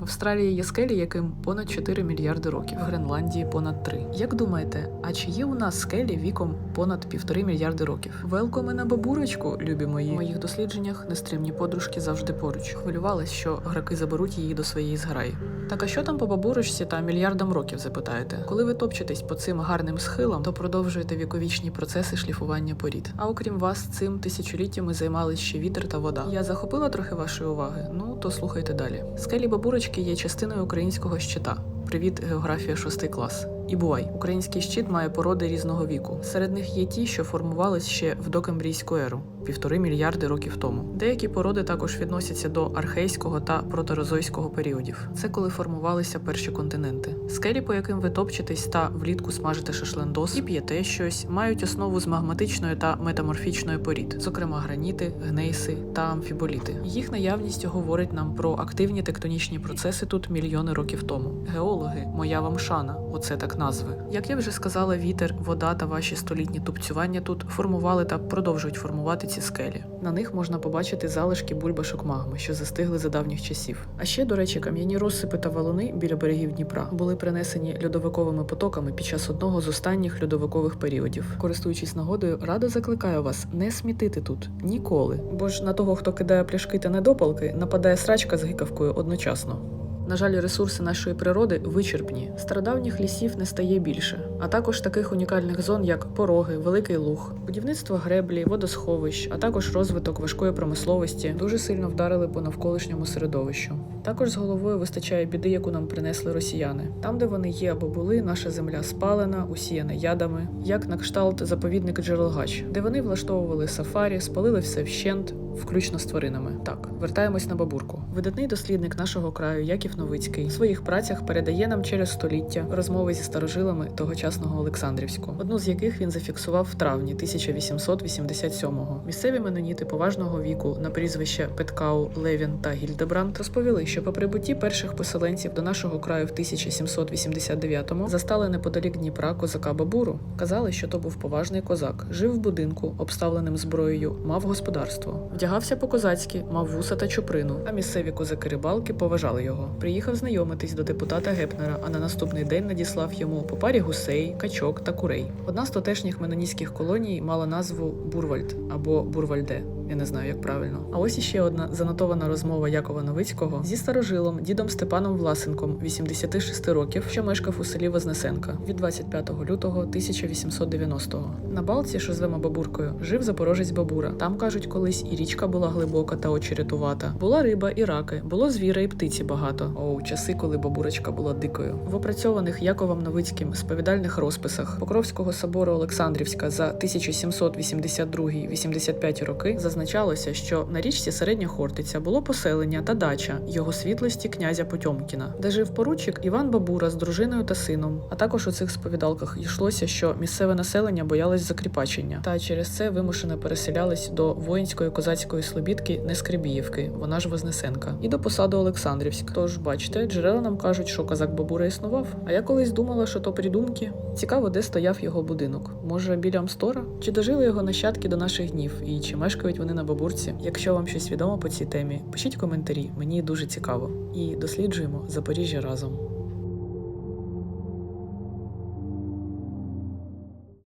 В Австралії є скелі, яким понад 4 мільярди років, в Гренландії понад 3. Як думаєте, а чи є у нас скелі віком понад півтори мільярди років? Велкоми на бабурочку, любі мої. В моїх дослідженнях нестримні подружки завжди поруч. Хвилювались, що граки заберуть її до своєї зграї. Так а що там по бабурочці та мільярдам років, запитаєте? Коли ви топчетесь по цим гарним схилам, то продовжуєте віковічні процеси шліфування порід. А окрім вас, цим тисячоліттями займались ще вітер та вода. Я захопила трохи вашої уваги. Ну то слухайте далі. Скелі бабурочки є частиною українського щита. Привіт, географія 6 клас. І бувай, український щит має породи різного віку. Серед них є ті, що формувались ще в докембрійську еру півтори мільярди років тому. Деякі породи також відносяться до архейського та протерозойського періодів. Це коли формувалися перші континенти. Скелі, по яким ви топчетесь та влітку смажите шашлендос і п'єте щось, мають основу з магматичної та метаморфічної порід, зокрема граніти, гнейси та амфіболіти. Їх наявність говорить нам про активні тектонічні процеси тут мільйони років тому. Геологи, моя вам шана, оце так назви. Як я вже сказала, вітер, вода та ваші столітні тупцювання тут формували та продовжують формувати ці скелі. На них можна побачити залишки бульбашок магми, що застигли за давніх часів. А ще, до речі, кам'яні розсипи та валуни біля берегів Дніпра були принесені льодовиковими потоками під час одного з останніх льодовикових періодів. Користуючись нагодою, радо закликаю вас не смітити тут ніколи, бо ж на того, хто кидає пляшки та недопалки, нападає срачка з гикавкою одночасно. На жаль, ресурси нашої природи вичерпні. Стародавніх лісів не стає більше, а також таких унікальних зон, як пороги, великий луг, будівництво греблі, водосховищ, а також розвиток важкої промисловості дуже сильно вдарили по навколишньому середовищу. Також з головою вистачає біди, яку нам принесли росіяни. Там, де вони є або були, наша земля спалена, усіяна ядами, як на кшталт заповідник Джерелгач, де вони влаштовували сафарі, спалили все вщент, включно з тваринами. Так, вертаємось на бабурку. Видатний дослідник нашого краю Яків Новицький в своїх працях передає нам через століття розмови зі старожилами тогочасного Олександрівську, одну з яких він зафіксував в травні 1887-го. Місцеві меноніти поважного віку на прізвище Петкау, Левін та Гільдебранд розповіли, що по прибутті перших поселенців до нашого краю в 1789-му застали неподалік Дніпра козака Бабуру. Казали, що то був поважний козак, жив в будинку, обставленим зброєю, мав господарство, вдягався по-козацьки, мав вуса та чуприну. А місцеві козаки-рибалки поважали його. Приїхав знайомитись до депутата Гепнера, а на наступний день надіслав йому по парі гусей, качок та курей. Одна з тотешніх меноністських колоній мала назву Бурвальд або Бурвальде. Я не знаю, як правильно. А ось іще одна занотована розмова Якова Новицького зі старожилом дідом Степаном Власенком, 86 років, що мешкав у селі Вознесенка від 25 лютого 1890-го. На балці, що звемо бабуркою, жив запорожець бабура. Там кажуть, колись і річка була глибока та очеретувата. Була риба і раки, було звіра і птиці багато. О, часи, коли бабурочка була дикою. В опрацьованих Яковом Новицьким сповідальних розписах Покровського собору Олександрівська за 1782-85 роки зазначалося, що на річці Середня Хортиця було поселення та дача його світлості князя Потьомкіна, де жив поручик Іван Бабура з дружиною та сином. А також у цих сповідалках йшлося, що місцеве населення боялось закріпачення, та через це вимушено переселялись до воїнської козацької слобідки Нескрибіївки, вона ж Вознесенка, і до посаду Олександрівськ. Тож, бачите, джерела нам кажуть, що козак Бабура існував. А я колись думала, що то придумки. Цікаво, де стояв його будинок. Може, біля Амстора? Чи дожили його нащадки до наших днів? І чи мешкають вони на бабурці? Якщо вам щось відомо по цій темі, пишіть коментарі, мені дуже цікаво. І досліджуємо Запоріжжя разом.